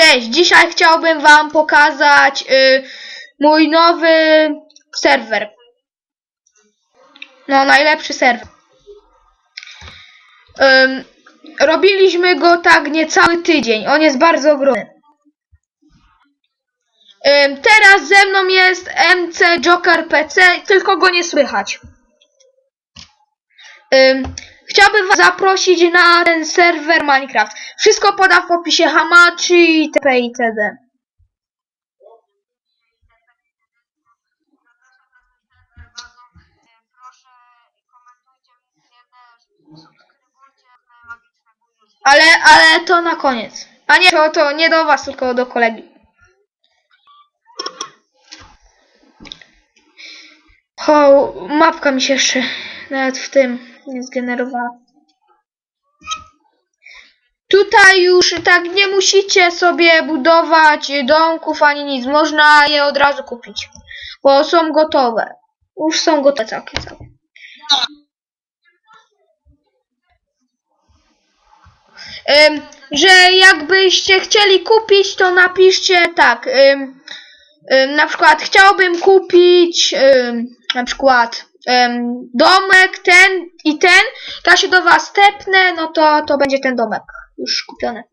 Cześć, dzisiaj chciałbym wam pokazać y, mój nowy serwer. No, najlepszy serwer. Ym, robiliśmy go tak niecały tydzień. On jest bardzo ogromny. Ym, teraz ze mną jest MC Joker PC, tylko go nie słychać. Ym, chciałbym was zaprosić na ten serwer Minecraft. Wszystko poda w opisie Hamachi itp. itd. Ale, ale to na koniec. A nie, to, to nie do was, tylko do kolegi. O, mapka mi się jeszcze nawet w tym nie zgenerowała. Tutaj już tak nie musicie sobie budować domków ani nic. Można je od razu kupić. Bo są gotowe. Już są gotowe całkiem całkiem. Ym, że jakbyście chcieli kupić, to napiszcie tak. Ym, ym, na przykład chciałbym kupić ym, na przykład ym, domek ten i ten, ja się do was tepnę, no to, to będzie ten domek już kupiony.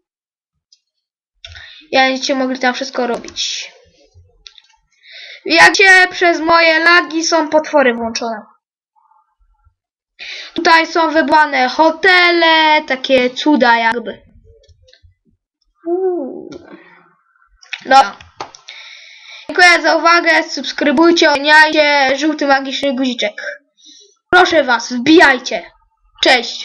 Ja będziecie mogli tam wszystko robić. Jak się przez moje lagi są potwory włączone. Tutaj są wybrane hotele, takie cuda jakby. Uuu. No. Dziękuję za uwagę, subskrybujcie, oceniajcie żółty magiczny guziczek. Proszę was, wbijajcie. Cześć.